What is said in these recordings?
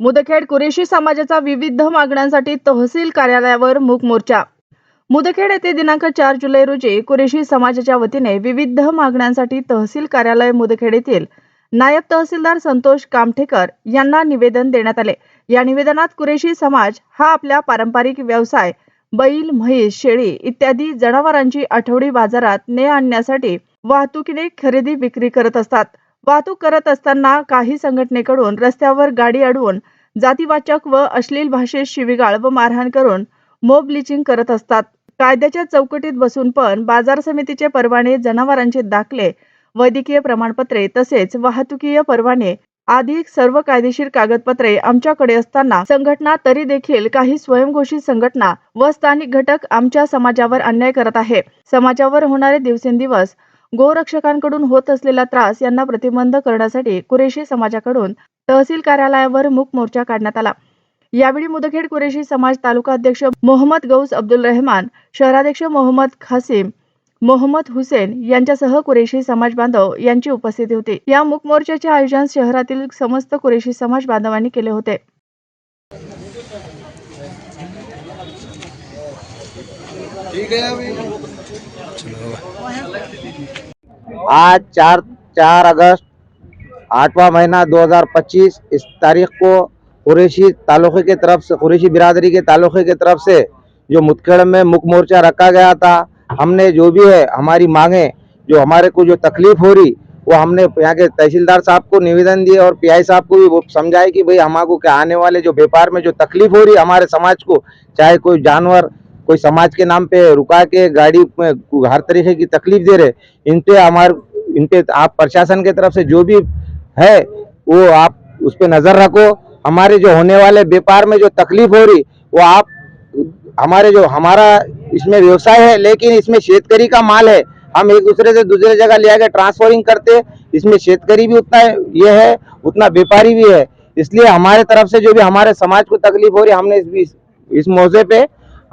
मुदखेड कुरेशी समाजाचा विविध मागण्यांसाठी तहसील कार्यालयावर मूक मोर्चा. मुदखेड येथे दिनांक चार जुलै रोजी कुरेशी समाजाच्या वतीने विविध मागण्यांसाठी तहसील कार्यालय मुदखेड येथील नायब तहसीलदार संतोष कामठेकर यांना निवेदन देण्यात आले. या निवेदनात कुरेशी समाज हा आपल्या पारंपरिक व्यवसाय बैल म्हैस शेळी इत्यादी जनावरांची आठवडी बाजारात ने आणण्यासाठी वाहतुकीने खरेदी विक्री करत असतात. वाहतूक करत असताना काही संघटनेकडून रस्त्यावर गाडी अडवून जातीवाचक व अश्लील भाषेत शिवीगाळ व मारहाण करून मोब ब्लिचिंग करत असतात. कायद्याच्या चौकटीत बसून पण बाजार समितीचे परवाने जनावरांचे दाखले वैद्यकीय प्रमाणपत्रे तसेच वाहतुकीय परवाने आधी सर्व कायदेशीर कागदपत्रे आमच्याकडे असताना संघटना तरी देखील काही स्वयंघोषित संघटना व स्थानिक घटक आमच्या समाजावर अन्याय करत आहे. समाजावर होणारे दिवसेंदिवस गोरक्षकांकडून होत असलेला त्रास यांना प्रतिबंध करण्यासाठी कुरेशी समाजाकडून तहसील कार्यालयावर मूक मोर्चा काढण्यात आला. यावेळी मुदखेड कुरेशी समाज तालुका अध्यक्ष मोहम्मद गौस अब्दुल रहमान शहराध्यक्ष मोहम्मद खासिम मोहम्मद हुसेन यांच्यासह कुरेशी समाज बांधव यांची उपस्थिती होती. या मूक मोर्चाचे आयोजन शहरातील समस्त कुरेशी समाज बांधवांनी केले होते. आज चार चार अगस्त, आठवां महीना 2025 इस तारीख को कुरेशी तालुके के तरफ़ से, कुरेशी बिरादरी के तालुके के तरफ़ से जो मुतखेड़ में मुख मोर्चा रखा गया था, हमने जो भी है, हमारी मांगे, जो हमारे को जो तकलीफ़ हो रही, वो हमने यहाँ के तहसीलदार साहब को निवेदन दिए और पीआई साहब को भी वो समझाए कि भाई, हमारे क्या आने वाले जो व्यापार में जो तकलीफ़ हो रही है हमारे समाज को, चाहे कोई जानवर कोई समाज के नाम पे रुका के गाड़ी में हर तरीके की तकलीफ़ दे रहे इन पे हमारे इन पे आप प्रशासन के तरफ़ से जो भी है वो आप उस पर नज़र रखो। हमारे जो होने वाले व्यापार में जो तकलीफ़ हो रही वो आप हमारे जो हमारा इसमें व्यवसाय है लेकिन इसमें शेतकरी का माल है। हम एक दूसरे से दूसरे जगह ले आके ट्रांसफरिंग करते इसमें शेतकरी भी उतना ये है उतना व्यापारी भी है। इसलिए हमारे तरफ़ से जो भी हमारे समाज को तकलीफ़ हो रही है हमने इस इस, मौके पे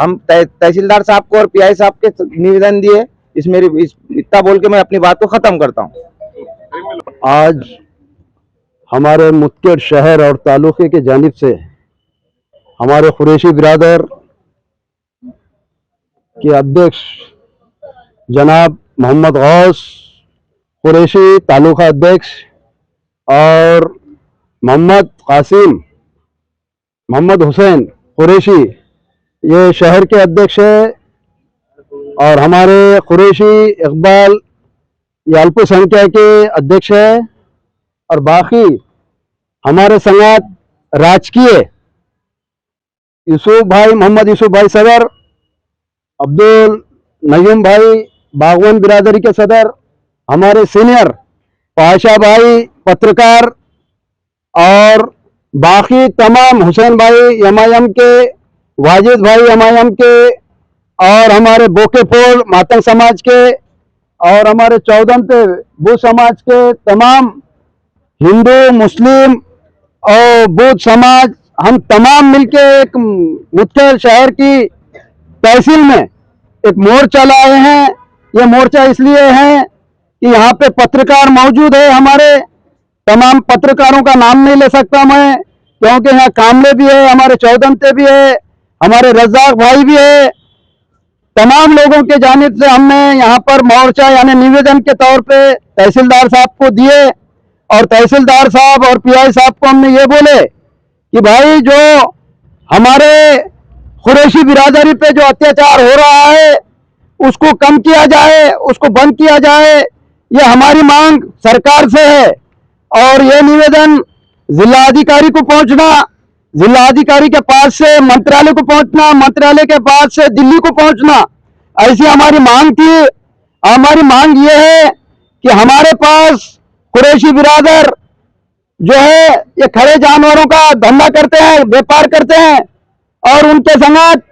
हम तह- तहसीलदार साहब को और पीआई साहब के निवेदन दिए। इस मेरी, इस, इतना बोल के मैं अपनी बात को खत्म करता हूँ। आज हमारे मुतखेड़ शहर और तालुके के जानब से हमारे कुरेशी बिरादर के अध्यक्ष जनाब मोहम्मद गौस, कुरेशी तालुका अध्यक्ष और मोहम्मद कासिम, मोहम्मद हुसैन कुरेशी ये शहर के अध्यक्ष है और हमारे कुरेशी इकबाल ये अल्पसंख्या के अध्यक्ष है और बाकी हमारे संगात राजकीय यूसुफ भाई, मोहम्मद यूसुफ भाई सदर, अब्दुल नईम भाई बागवान बिरादरी के सदर, हमारे सीनियर पाशा भाई पत्रकार और बाकी तमाम हुसैन भाई एमआईएम के वाजिद भाई एम के और हमारे बोकेपोल मातंग समाज के और हमारे चौदंत भू समाज के तमाम हिंदू, मुस्लिम और बौद्ध समाज, हम तमाम मिलके एक मुख्य शहर की तहसील में एक मोर्चा लाए हैं। ये मोर्चा इसलिए है कि यहाँ पे पत्रकार मौजूद है हमारे। तमाम पत्रकारों का नाम नहीं ले सकता मैं, क्योंकि यहाँ कामले भी है, हमारे चौदंते भी है। हमारे रजाक भाई भी है। तमाम लोगों के जानिब से हमने यहाँ पर मोर्चा यानी निवेदन के तौर पे तहसीलदार साहब को दिए और तहसीलदार साहब और पीआई साहब को हमने ये बोले कि भाई जो हमारे कुरैशी बिरादरी पे जो अत्याचार हो रहा है, उसको कम किया जाए, उसको बंद किया जाए, ये हमारी मांग सरकार से है और ये निवेदन जिला अधिकारी को पहुँचना जिलाधिकारी के पास से, मंत्रालय को पहुँचना, मंत्रालय के पास से, दिल्ली को पहुँचना, ऐसी हमारी मांग थी। हमारी मांग ये है कि हमारे पास कुरेशी बिरादर जो है, ये खड़े जानवरों का धंधा करते हैं, व्यापार करते हैं, और उनके संगत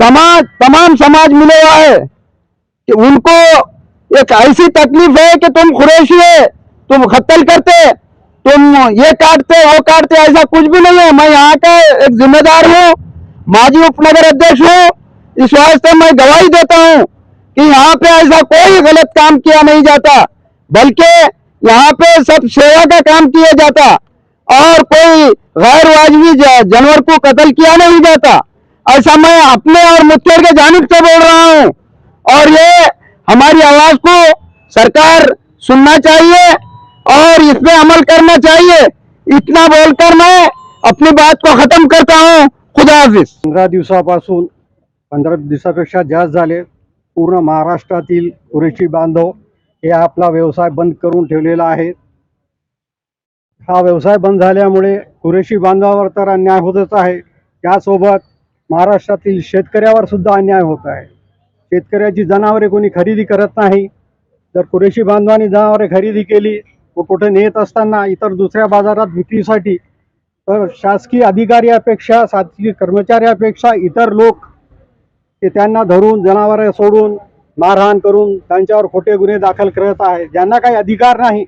समाज, तमाम समाज मिले हुआ है कि उनको एक ऐसी तकलीफ़ है कि तुम कुरैशी है, तुम खत्तल करते तुम ये काटते वो काटते ऐसा कुछ भी नहीं है। मैं यहाँ का एक जिम्मेदार हूँ, माजी उपनगर अध्यक्ष हूँ। इस वास्ते मैं गवाही देता हूँ कि यहाँ पे ऐसा कोई गलत काम किया नहीं जाता, बल्कि यहाँ पे सब सेवा का काम किया जाता और कोई गैर वाजबी ज- जानवर को कत्ल किया नहीं जाता। ऐसा मैं अपने और मुख्तर के जानिब से बोल रहा हूँ। और ये हमारी आवाज़ को सरकार सुनना चाहिए। और इस पे अमल करना चाहिए। इतना बोलकर मैं अपनी बात को खत्म करता हूँ। खुदा हाफिज। पंधरा दिवसापासून पंधरा दिवसापेक्षा जास्त झाले पूर्ण महाराष्ट्रातील कुरेशी बांधव हे आपला व्यवसाय बंद करून ठेवलेला आहे. हा व्यवसाय बंद झाल्यामुळे कुरेशी बांधवावर तर अन्याय होतच आहे. त्यासोबत महाराष्ट्रातील शेतकऱ्यावर सुद्धा अन्याय होत आहे. शेतकऱ्याची जनावरे कोणी खरेदी करत नाही. जर कुरेशी बांधवांनी जनावरे खरेदी केली व कुठे नेत असताना इतर दुसऱ्या बाजारात विक्रीसाठी तर शासकीय अधिकाऱ्यापेक्षा शासकीय कर्मचाऱ्यापेक्षा इतर लोक ते त्यांना धरून जनावरे सोडून मारहाण करून त्यांच्यावर खोटे गुन्हे दाखल करत आहे ज्यांना काही अधिकार नाही.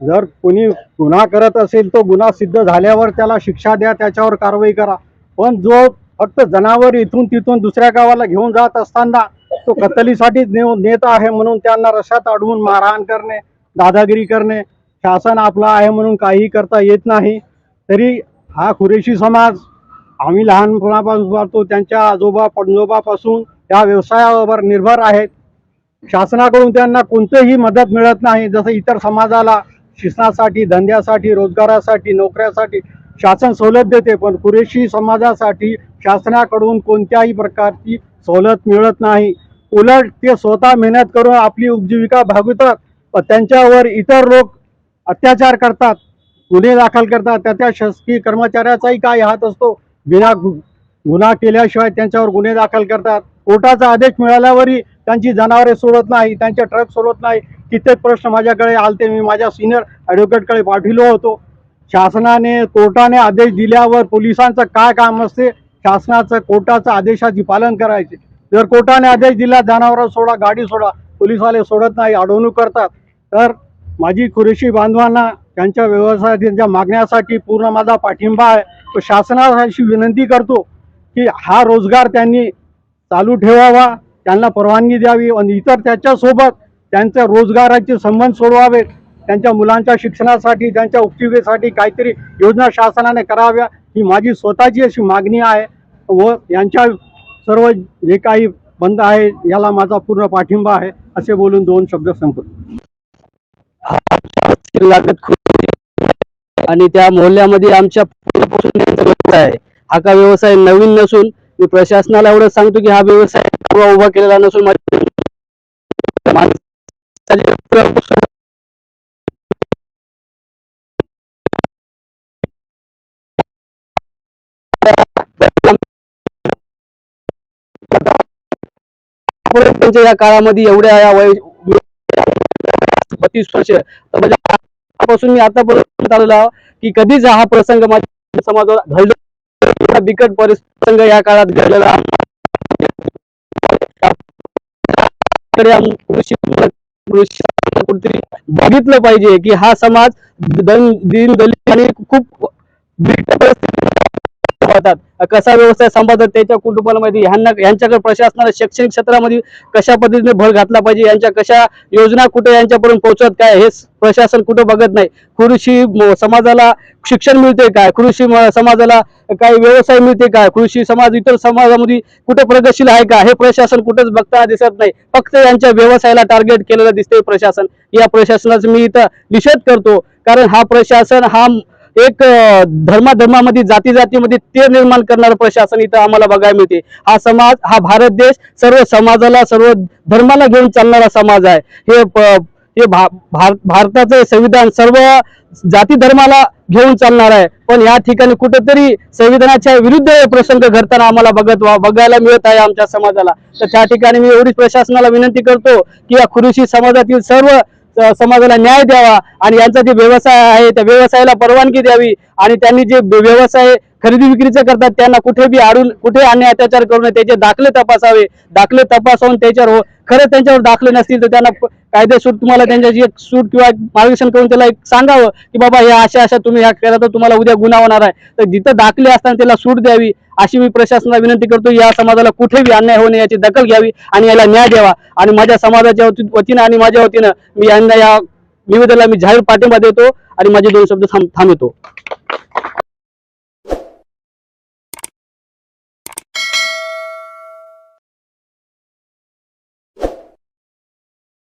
जर कोणी गुन्हा करत असेल तो गुन्हा सिद्ध झाल्यावर त्याला शिक्षा द्या त्याच्यावर कारवाई करा. पण जो फक्त जनावर इथून तिथून दुसऱ्या गावाला घेऊन जात असताना तो कत्तलीसाठीच नेऊ नेत आहे म्हणून त्यांना रशात अडवून मारहाण करणे दादागिरी करणे शासन आपला आहे म्हणून काहीही करता येत नाही. तरी हा कुरेशी समाज आम्ही लहानपणापासून पाहतो त्यांच्या आजोबा पणजोबापासून या व्यवसायावर निर्भर आहेत. शासनाकडून त्यांना कोणतीही मदत मिळत नाही. जसं इतर समाजाला शिक्षणासाठी धंद्यासाठी रोजगारासाठी नोकऱ्यासाठी शासन सवलत देते पण कुरेशी समाजासाठी शासनाकडून कोणत्याही प्रकारची सवलत मिळत नाही. उलट ते स्वतः मेहनत करून आपली उपजीविका भागवतात. त्यांच्यावर इतर लोक अत्याचार करतात गुन्हे दाखल करतात त्या त्या शासकीय कर्मचाऱ्याचाही काय हात असतो? बिना गुन्हा केल्याशिवाय त्यांच्यावर गुन्हे दाखल करतात. कोर्टाचा आदेश मिळाल्यावरही त्यांची जनावरे सोडत नाही त्यांचे ट्रक सोडत नाही. कित्येक प्रश्न माझ्याकडे आलते. मी माझ्या सिनियर ॲडव्होकेटकडे पाठविलो होतो. शासनाने कोर्टाने आदेश दिल्यावर पोलिसांचं काय काम असते? शासनाचं कोर्टाचं आदेशाची पालन करायचे. जर कोर्टाने आदेश दिला जनावरं सोडा गाडी सोडा पोलिसवाले सोडत नाही अडवणूक करतात. तर माझी कुरेशी बांधवांना त्यांच्या व्यवसाय त्यांच्या मागण्यासाठी पूर्ण माझा पाठिंबा आहे. तो शासनाशी विनंती करतो की हा रोजगार त्यांनी चालू ठेवावा त्यांना परवानगी द्यावी आणि इतर त्याच्यासोबत त्यांच्या रोजगाराचे संबंध सोडवावेत. त्यांच्या मुलांच्या शिक्षणासाठी त्यांच्या उपजीविकेसाठी काहीतरी योजना शासनाने कराव्या ही माझी स्वतःची अशी मागणी आहे व यांच्या सर्व जे काही बंद आहे याला माझा पूर्ण पाठिंबा आहे असे बोलून दोन शब्द संपतो लागत आणि त्या मोहल्ल्यामध्ये आमच्या पूर्वीपासून आहे. हा का व्यवसाय नवीन नसून मी प्रशासनाला एवढं सांगतो की हा व्यवसाय उभा केलेला नसून त्यांच्या या काळामध्ये एवढ्या या वय बत्तीस वर्ष. तर म्हणजे आतापासून मी आतापर्यंत आलेला की कधीच हा प्रसंग माझ्या समाजाला घडला बिकट प्रसंग या काळात घडलेला. कुठेतरी बघितलं पाहिजे की हा समाज दिन दलित आणि खूप बिकट परिस्थिती राहतात कसा व्यवसाय सांभाळतात त्याच्या कुटुंबाला माहिती ह्यांना यांच्याकडे प्रशासनाला शैक्षणिक क्षेत्रामध्ये कशा पद्धतीने भर घातला पाहिजे यांच्या कशा योजना कुठे यांच्यापर्यंत पोहोचत काय हे प्रशासन कुठं बघत नाही. कृषी समाजाला शिक्षण मिळते काय? कृषी समाजाला काही व्यवसाय मिळते काय? कृषी समाज इतर समाजामध्ये कुठे प्रगतशील आहे का? हे प्रशासन कुठंच बघताना दिसत नाही. फक्त यांच्या व्यवसायाला टार्गेट केलेलं दिसते प्रशासन. या प्रशासनाचा मी इथं निषेध करतो. कारण हा प्रशासन हा एक धर्माधर्मामध्ये जाती जातीमध्ये ते निर्माण करणारं प्रशासन इथं आम्हाला बघायला मिळते. हा समाज हा भारत देश सर्व समाजाला सर्व धर्माला घेऊन चालणारा समाज आहे. हे प- हे भा- भार- भारताचं संविधान सर्व जाती धर्माला घेऊन चालणार आहे. पण या ठिकाणी कुठेतरी संविधानाच्या विरुद्ध प्रसंग घडताना आम्हाला बघत बघायला मिळत आहे आमच्या समाजाला. तर त्या ठिकाणी मी एवढीच प्रशासनाला विनंती करतो की या खुरुशी समाजातील सर्व समाजाला न्याय द्यावा आणि यांचा जे व्यवसाय आहे त्या व्यवसायाला परवानगी द्यावी आणि त्यांनी जे व्यवसाय खरेदी विक्रीचं करतात त्यांना कुठे बी आडून कुठे अन्याय अत्याचार करू नये त्याचे दाखले तपासावे. दाखले तपासावून त्याच्यावर हो- खरं त्यांच्यावर दाखले नसतील तर त्यांना प- कायदेसूर तुम्हाला त्यांच्याशी एक सूट किंवा मार्गदर्शन करून त्याला एक सांगावं की बाबा हे अशा अशा तुम्ही ह्या केला तर तुम्हाला उद्या गुन्हा होणार आहे. तर जिथं दाखले असताना त्याला सूट द्यावी अशी मी प्रशासनाला विनंती करतो या समाजाला कुठेही अन्याय होणे याची दखल घ्यावी आणि याला न्याय द्यावा. आणि माझ्या समाजाच्या वतीनं आणि माझ्या वतीनं मी यांना या निवेदनाला मी जाहीर पाठिंबा देतो आणि माझे दोन शब्द थांब थांबवतो.